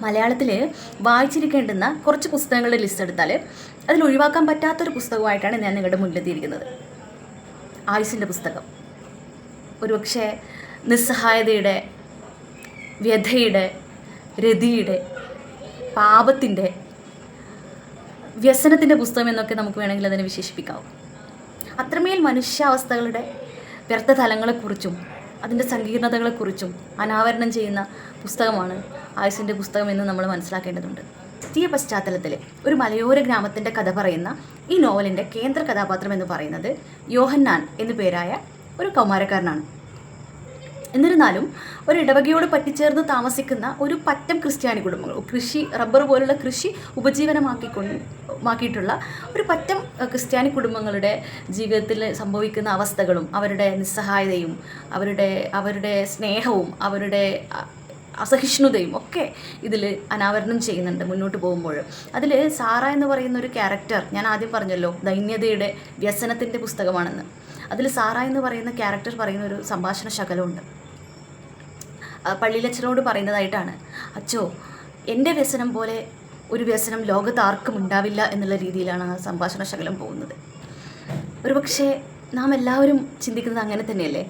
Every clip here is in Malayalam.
മലയാളത്തിൽ വായിച്ചിരിക്കേണ്ടുന്ന കുറച്ച് പുസ്തകങ്ങളുടെ ലിസ്റ്റ് എടുത്താൽ അതിൽ ഒഴിവാക്കാൻ പറ്റാത്തൊരു പുസ്തകമായിട്ടാണ് ഞാൻ നിങ്ങളുടെ മുന്നിലെത്തിയിരിക്കുന്നത്. ആയുസിന്റെ പുസ്തകം. ഒരുപക്ഷെ നിസ്സഹായതയുടെ വ്യഥയുടെ രതിയുടെ പാപത്തിന്റെ വ്യസനത്തിന്റെ പുസ്തകം എന്നൊക്കെ നമുക്ക് വേണമെങ്കിൽ അതിനെ വിശേഷിപ്പിക്കാവും അത്രമേൽ മനുഷ്യാവസ്ഥകളുടെ വ്യർത്ഥ തലങ്ങളെക്കുറിച്ചും അതിന്റെ സങ്കീർണതകളെക്കുറിച്ചും അനാവരണം ചെയ്യുന്ന പുസ്തകമാണ് ആയുസിന്റെ പുസ്തകം എന്ന് നമ്മൾ മനസ്സിലാക്കേണ്ടതുണ്ട്. ക്രിസ്തീയ പശ്ചാത്തലത്തിലെ ഒരു മലയോര ഗ്രാമത്തിന്റെ കഥ പറയുന്ന ഈ നോവലിന്റെ കേന്ദ്ര കഥാപാത്രം എന്ന് പറയുന്നത് യോഹന്നാൻ എന്നു പേരായ ഒരു കൗമാരക്കാരനാണ്. എന്നിരുന്നാലും ഒരു ഇടവകയോട് പറ്റിച്ചേർന്ന് താമസിക്കുന്ന ഒരു പറ്റം ക്രിസ്ത്യാനി കുടുംബങ്ങൾ കൃഷി റബ്ബർ പോലുള്ള കൃഷി ഉപജീവനമാക്കിക്കൊണ്ട് മാക്കിയിട്ടുള്ള ഒരു പറ്റം ക്രിസ്ത്യാനി കുടുംബങ്ങളുടെ ജീവിതത്തിൽ സംഭവിക്കുന്ന അവസ്ഥകളും അവരുടെ നിസ്സഹായതയും അവരുടെ അവരുടെ സ്നേഹവും അവരുടെ അസഹിഷ്ണുതയും ഒക്കെ ഇതിൽ അനാവരണം ചെയ്യുന്നുണ്ട് മുന്നോട്ട് പോകുമ്പോൾ. അതിൽ സാറ എന്ന് പറയുന്ന ഒരു ക്യാരക്ടർ ഞാൻ ആദ്യം പറഞ്ഞല്ലോ ദൈന്യതയുടെ വ്യസനത്തിന്റെ പുസ്തകമാണെന്ന്. അതിൽ സാറ എന്ന് പറയുന്ന ക്യാരക്ടർ പറയുന്ന ഒരു സംഭാഷണ ശകലമുണ്ട്. പള്ളിയിലച്ഛനോട് പറയുന്നതായിട്ടാണ്. അച്ചോ എന്റെ വ്യസനം പോലെ ഒരു വ്യസനം ലോകത്ത് ആർക്കും ഉണ്ടാവില്ല എന്നുള്ള രീതിയിലാണ് ആ സംഭാഷണ ശകലം പോകുന്നത്. ഒരുപക്ഷെ നാം എല്ലാവരും ചിന്തിക്കുന്നത് അങ്ങനെ തന്നെയല്ലേ?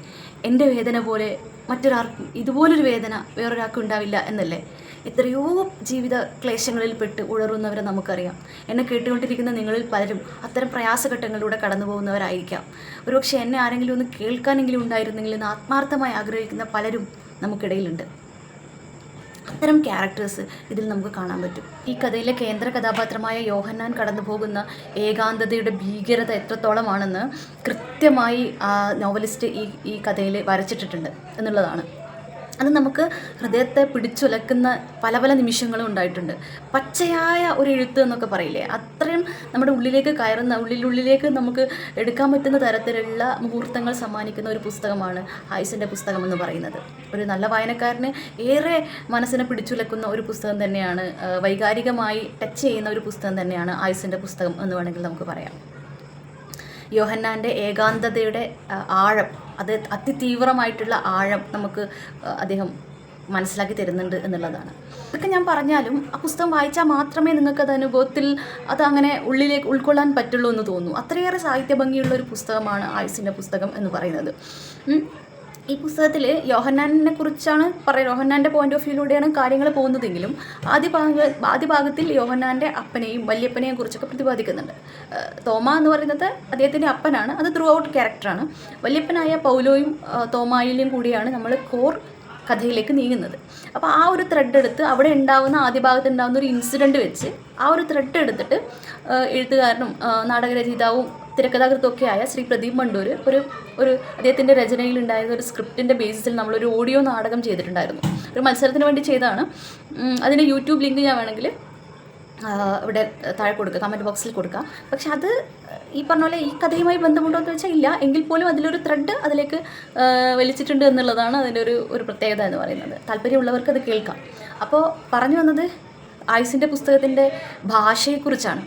എന്റെ വേദന പോലെ മറ്റൊരാൾക്കും ഇതുപോലൊരു വേദന വേറൊരാൾക്കും ഉണ്ടാവില്ല എന്നല്ലേ? എത്രയോ ജീവിത ക്ലേശങ്ങളിൽ പെട്ട് ഉഴറുന്നവരെ നമുക്കറിയാം. എന്നെ കേട്ടുകൊണ്ടിരിക്കുന്ന നിങ്ങളിൽ പലരും അത്തരം പ്രയാസഘട്ടങ്ങളിലൂടെ കടന്നു പോകുന്നവരായിരിക്കാം ഒരുപക്ഷെ എന്നെ ആരെങ്കിലും ഒന്ന് കേൾക്കാനെങ്കിലും ഉണ്ടായിരുന്നെങ്കിൽ എന്ന് ആത്മാർത്ഥമായി ആഗ്രഹിക്കുന്ന പലരും നമുക്കിടയിലുണ്ട്. അത്തരം ക്യാരക്ടേഴ്സ് ഇതിൽ നമുക്ക് കാണാൻ പറ്റും. ഈ കഥയിലെ കേന്ദ്ര കഥാപാത്രമായ യോഹന്നാൻ കടന്നു പോകുന്ന ഏകാന്തതയുടെ ഭീകരത എത്രത്തോളമാണെന്ന് കൃത്യമായി നോവലിസ്റ്റ് ഈ ഈ കഥയിൽ വരച്ചിട്ടിട്ടുണ്ട് എന്നുള്ളതാണ്. അത് നമുക്ക് ഹൃദയത്തെ പിടിച്ചുലക്കുന്ന പല പല നിമിഷങ്ങളും ഉണ്ടായിട്ടുണ്ട്. പച്ചയായ ഒരു എഴുത്ത് എന്നൊക്കെ പറയില്ലേ? അത്രയും നമ്മുടെ ഉള്ളിലേക്ക് കയറുന്ന ഉള്ളിലുള്ളിലേക്ക് നമുക്ക് എടുക്കാൻ പറ്റുന്ന തരത്തിലുള്ള മുഹൂർത്തങ്ങൾ സമ്മാനിക്കുന്ന ഒരു പുസ്തകമാണ് ആയുസിന്റെ പുസ്തകം എന്ന് പറയുന്നത്. ഒരു നല്ല വായനക്കാരന് ഏറെ മനസ്സിനെ പിടിച്ചുലക്കുന്ന ഒരു പുസ്തകം തന്നെയാണ് വൈകാരികമായി ടച്ച് ചെയ്യുന്ന ഒരു പുസ്തകം തന്നെയാണ് ആയുസിന്റെ പുസ്തകം എന്ന് വേണമെങ്കിൽ നമുക്ക് പറയാം. യോഹന്നാന്റെ ഏകാന്തതയുടെ ആഴം അത് അതിതീവ്രമായിട്ടുള്ള ആഴം നമുക്ക് അദ്ദേഹം മനസ്സിലാക്കി തരുന്നുണ്ട് എന്നുള്ളതാണ്. ഇതൊക്കെ ഞാൻ പറഞ്ഞാലും ആ പുസ്തകം വായിച്ചാൽ മാത്രമേ നിങ്ങൾക്ക് അത് അനുഭവത്തിൽ അത് അങ്ങനെ ഉള്ളിലേക്ക് ഉൾക്കൊള്ളാൻ പറ്റുള്ളൂ എന്ന് തോന്നുന്നു. അത്രയേറെ സാഹിത്യ ഭംഗിയുള്ള ഒരു പുസ്തകമാണ് ആയുസിന്റെ പുസ്തകം എന്ന് പറയുന്നത്. ഈ പുസ്തകത്തിൽ യോഹന്നാനെ കുറിച്ചാണ് പറയുന്നത്. യോഹന്നാന്റെ പോയിന്റ് ഓഫ് വ്യൂയിലൂടെയാണ് കാര്യങ്ങൾ പോകുന്നതെങ്കിലും ആദ്യ ഭാഗ ആദ്യ ഭാഗത്തിൽ യോഹന്നാന്റെ അപ്പനെയും വല്യപ്പനെയും കുറിച്ചൊക്കെ പ്രതിപാദിക്കുന്നുണ്ട്. തോമ എന്ന് പറയുന്നത് അദ്ദേഹത്തിന്റെ അപ്പനാണ്. അത് ത്രൂ ഔട്ട് ക്യാരക്ടറാണ് വല്യപ്പനായ പൗലോയും തോമായിലും കൂടിയാണ് നമ്മൾ കോർ കഥയിലേക്ക് നീങ്ങുന്നത്. അപ്പോൾ ആ ഒരു ത്രെഡ് എടുത്ത് അവിടെ ഉണ്ടാകുന്ന ആദ്യ ഭാഗത്ത് ഉണ്ടാകുന്ന ഒരു ഇൻസിഡന്റ് വെച്ച് ആ ഒരു ത്രെഡ് എടുത്തിട്ട് എഴുത്തുകാരനും നാടക നാടകരചയിതാവും തിരക്കഥാകൃത്തൊക്കെ ആയ ശ്രീ പ്രദീപ് മണ്ടൂർ ഒരു ഒരു അദ്ദേഹത്തിന്റെ രചനയിൽ ഉണ്ടായിരുന്ന ഒരു സ്ക്രിപ്റ്റിന്റെ ബേസിസിൽ നമ്മളൊരു ഓഡിയോ നാടകം ചെയ്തിട്ടുണ്ടായിരുന്നു. ഒരു മത്സരത്തിന് വേണ്ടി ചെയ്തതാണ്. അതിന്റെ യൂട്യൂബ് ലിങ്ക് ഞാൻ വേണമെങ്കിൽ ഇവിടെ താഴെ കൊടുക്കുക കമന്റ് ബോക്സിൽ കൊടുക്കുക പക്ഷെ അത് ഈ പറഞ്ഞ പോലെ ഈ കഥയുമായി ബന്ധമുണ്ടോ എന്ന് വെച്ചാൽ ഇല്ല. എങ്കിൽ പോലും അതിലൊരു ത്രെഡ് അതിലേക്ക് വലിച്ചിട്ടുണ്ട് എന്നുള്ളതാണ് അതിന്റെ ഒരു ഒരു പ്രത്യേകത എന്ന് പറയുന്നത്. താല്പര്യമുള്ളവർക്ക് അത് കേൾക്കാം. അപ്പോൾ പറഞ്ഞു വന്നത് ആയുസിന്റെ പുസ്തകത്തിന്റെ ഭാഷയെക്കുറിച്ചാണ്.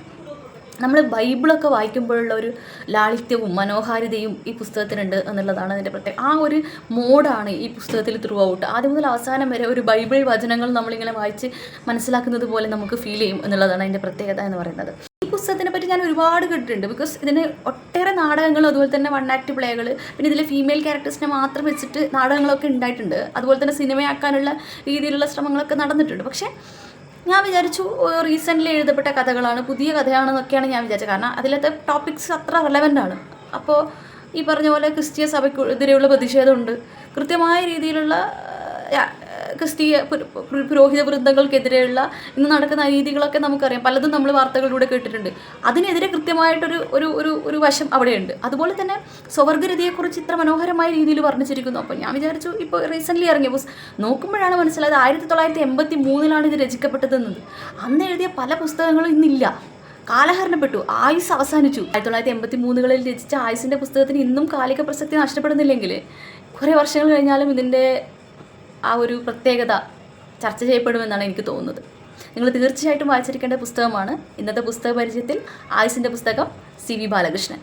നമ്മൾ ബൈബിളൊക്കെ വായിക്കുമ്പോഴുള്ള ഒരു ലാളിത്യവും മനോഹാരിതയും ഈ പുസ്തകത്തിനുണ്ട് എന്നുള്ളതാണ് അതിന്റെ പ്രത്യേകം ആ ഒരു മോഡാണ് ഈ പുസ്തകത്തിൽ ത്രൂ ഔട്ട് ആദ്യം മുതൽ അവസാനം വരെ ഒരു ബൈബിൾ വചനങ്ങൾ നമ്മളിങ്ങനെ വായിച്ച് മനസ്സിലാക്കുന്നത് പോലെ നമുക്ക് ഫീൽ ചെയ്യും എന്നുള്ളതാണ് അതിന്റെ പ്രത്യേകത എന്ന് പറയുന്നത്. ഈ പുസ്തകത്തിനെ പറ്റി ഞാൻ ഒരുപാട് കേട്ടിട്ടുണ്ട്. ബിക്കോസ് ഇതിന് ഒട്ടേറെ നാടകങ്ങളും അതുപോലെ തന്നെ വൺ ആക്ട് പ്ലേകൾ പിന്നെ ഇതിലെ ഫീമെയിൽ ക്യാരക്ടേഴ്സിനെ മാത്രം വെച്ചിട്ട് നാടകങ്ങളൊക്കെ ഉണ്ടായിട്ടുണ്ട്. അതുപോലെ തന്നെ സിനിമയാക്കാനുള്ള രീതിയിലുള്ള ശ്രമങ്ങളൊക്കെ നടന്നിട്ടുണ്ട്. പക്ഷേ ഞാൻ വിചാരിച്ചു റീസെന്റ്ലി എഴുതപ്പെട്ട കഥകളാണ് പുതിയ കഥയാണെന്നൊക്കെയാണ് ഞാൻ വിചാരിച്ചത്. കാരണം അതിലത്തെ ടോപ്പിക്സ് അത്ര റെലവന്റ് ആണ്. അപ്പോൾ ഈ പറഞ്ഞ പോലെ ക്രിസ്തീയ സഭയ്ക്കെതിരെയുള്ള പ്രതിഷേധമുണ്ട്. കൃത്യമായ രീതിയിലുള്ള ക്രിസ്തീയ പുര- പുര- പുരോഹിത വൃന്ദങ്ങൾക്കെതിരെയുള്ള ഇന്ന് നടക്കുന്ന രീതികളൊക്കെ നമുക്കറിയാം. പലതും നമ്മൾ വാർത്തകളിലൂടെ കേട്ടിട്ടുണ്ട്. അതിനെതിരെ കൃത്യമായിട്ടൊരു ഒരു ഒരു ഒരു വശം അവിടെയുണ്ട്. അതുപോലെ തന്നെ സ്വവർഗരതിയെക്കുറിച്ച് ഇത്ര മനോഹരമായ രീതിയിൽ വർണിച്ചിരിക്കുന്നു. അപ്പോൾ ഞാൻ വിചാരിച്ചു ഇപ്പോൾ റീസെന്റ്ലി ഇറങ്ങിയ നോക്കുമ്പോഴാണ് മനസ്സിലായത് ആയിരത്തി തൊള്ളായിരത്തി എൺപത്തി മൂന്നിലാണ് ഇത് രചിക്കപ്പെട്ടതെന്നത്. അന്ന് എഴുതിയ പല പുസ്തകങ്ങളും ഇന്നില്ല. കാലഹരണപ്പെട്ടു. ആയുസ് അവസാനിച്ചു. ആയിരത്തി തൊള്ളായിരത്തി എൺപത്തി മൂന്നുകളിൽ രചിച്ച ആയുസിന്റെ പുസ്തകത്തിന് ഇന്നും കാലിക പ്രസക്തി നഷ്ടപ്പെടുന്നില്ലെങ്കിൽ കുറേ വർഷങ്ങൾ കഴിഞ്ഞാലും ഇതിന്റെ ആ ഒരു പ്രത്യേകത ചർച്ച ചെയ്യപ്പെടുമെന്നാണ് എനിക്ക് തോന്നുന്നത്. നിങ്ങൾ തീർച്ചയായിട്ടും വായിച്ചിരിക്കേണ്ട പുസ്തകമാണ് ഇന്നത്തെ പുസ്തക പരിചയത്തിൽ ആയുസിന്റെ പുസ്തകം സി വി ബാലകൃഷ്ണൻ.